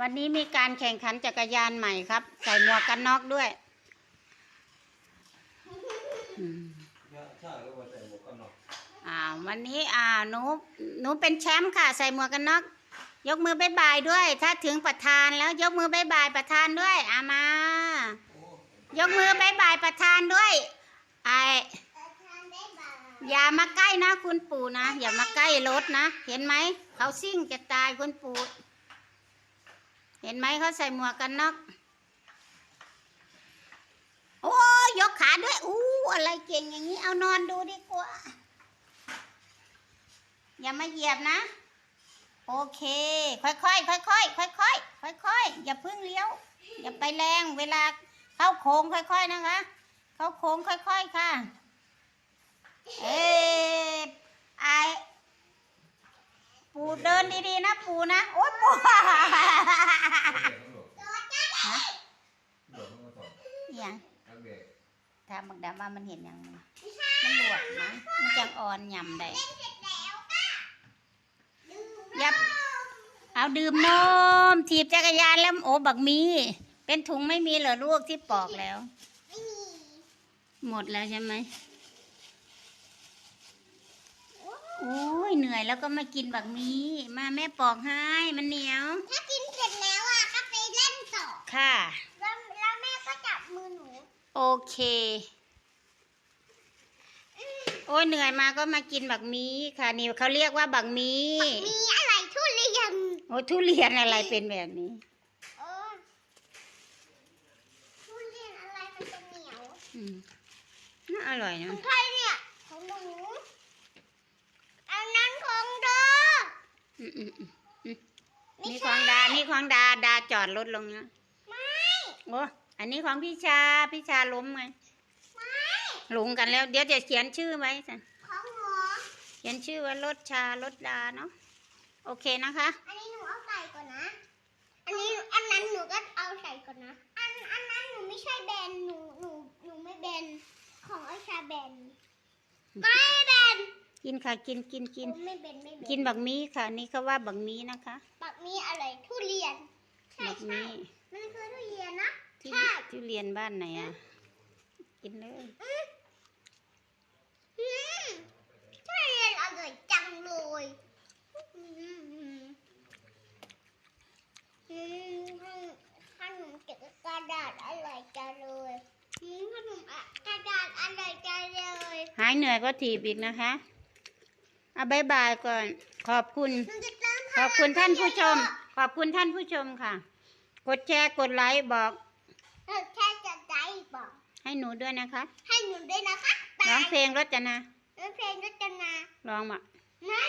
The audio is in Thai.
วันนี้มีการแข่งขันจักรยานใหม่ครับ ใส่หมวกกันน็อกด้วยอ่าวันน็อกอ่าวันนี้อ่าหนูหนูเป็นแชมป์ค่ะ ใส่หมวกกันน็อกยกมือบายบายด้วย ถ้าถึงประธานแล้วยกมือบายบายประธานด้วยอามา ยกมือบายบายประธานด้วยไออย่ามาใกล้นะคุณปู่นะ อย่ามาใกล้รถนะ เห็นไหมเขาซิ่งจะตายคุณปู่ ห็นไหมเขาใส่หมวกกันน็อกโอ้ยยกขาด้วยอู้อะไรเก่งอย่างนี้เอานอนดูดีกว่า อย่ามาเหยียบนะ โอเค ค่อยๆค่อยๆค่อยๆค่อยๆอย่าพึ่งเลี้ยว อย่าไปแรงเวลาเข้าโค้งค่อย ๆนะคะ เข้าโค้งค่อย ๆ ค่ะเอ๊ไอปูเดินดีๆนะ ปูนะ โอ๊ยปู ฮะ เดี๋ยวมันก็สอน อย่าง นักเด็ก ถ้าบักดาว่ามันเห็นอย่างมันมันหลวกนะ มันจังอ่อนยำได้ยับ เอาดื่มนมถีบจักรยานแล้วโอ้บักมี เป็นถุงไม่มีเหรอลูกที่ปอกแล้ว หมดแล้วใช่ไหมโอ้ยเหนื่อยแล้วก็มากินบักมี มาแม่ปอกให้ มันเหนียว ถ้ากินเสร็จแล้วอะก็ไปเล่นต่อค่ะ แล้วแล้วแม่ก็จับมือหนู โอเค โอ้ยเหนื่อยมาก็มากินบักมีค่ะ นี่เขาเรียกว่าบักมี มีอะไรทุเรียน โอ้ทุเรียนอะไรเป็นแบบนี้เออทุเรียนอะไรมันจะเหนียว อืมน่าอร่อยขนะองใครเนี่ย ของหนูอันนั้นของเธออืมอืมอืมไม่นี่ขใช่องดา นี่ของดา ดาจอดรถลงนะ ไม่ โอ้ อันนี้ของพี่ชา พี่ชาล้มไงไม่หลงกันแล้ว เดี๋ยวจะเขียนชื่อไว้สิของหนูเขียนชื่อว่ารถชารถดาเนาะ โอเคนะคะ อันนี้หนูเอาใส่ก่อนนะ อันนี้อันนั้นหนูก็เอาใส่ก่อนนะ อันอันนั้นหนูไม่ใช่แบนหนูหนูหนูไม่แบนของไอชาแบนไม่แบนกินค่ะกินกินกิน ไม่เป็นไม่เป็นกินบักมีค่ะ นี่เขาว่าบักมีนะคะปักมีอะไรทุเรียน ใช่บักใช่ มี มันคือทุเรียนนะ ที่ใช่ที่เรียนบ้านไหนอะ กินเลยอืมอืมทุเรียนอร่อยจังเลยอืมอืมอืมขนมเก็บกระดาษอร่อยจังเลยอืมขนมอะกระดาษอร่อยจังเลยหายเหนื่อยก็ถีบอีกนะคะเอาบายบายก่อน ขอบคุณมันจะเติมพขลังอบคุณท่านผู้ชมเยอะขอบคุณท่านผู้ชมค่ะ กดแชร์ กดไลค์บอกๆเออ แค่จะใจบอกให้หนูด้วยนะคะ ให้หนูด้วยนะคะร้องเพลงรจนาร้องเพลงรจนาร้องมาไม่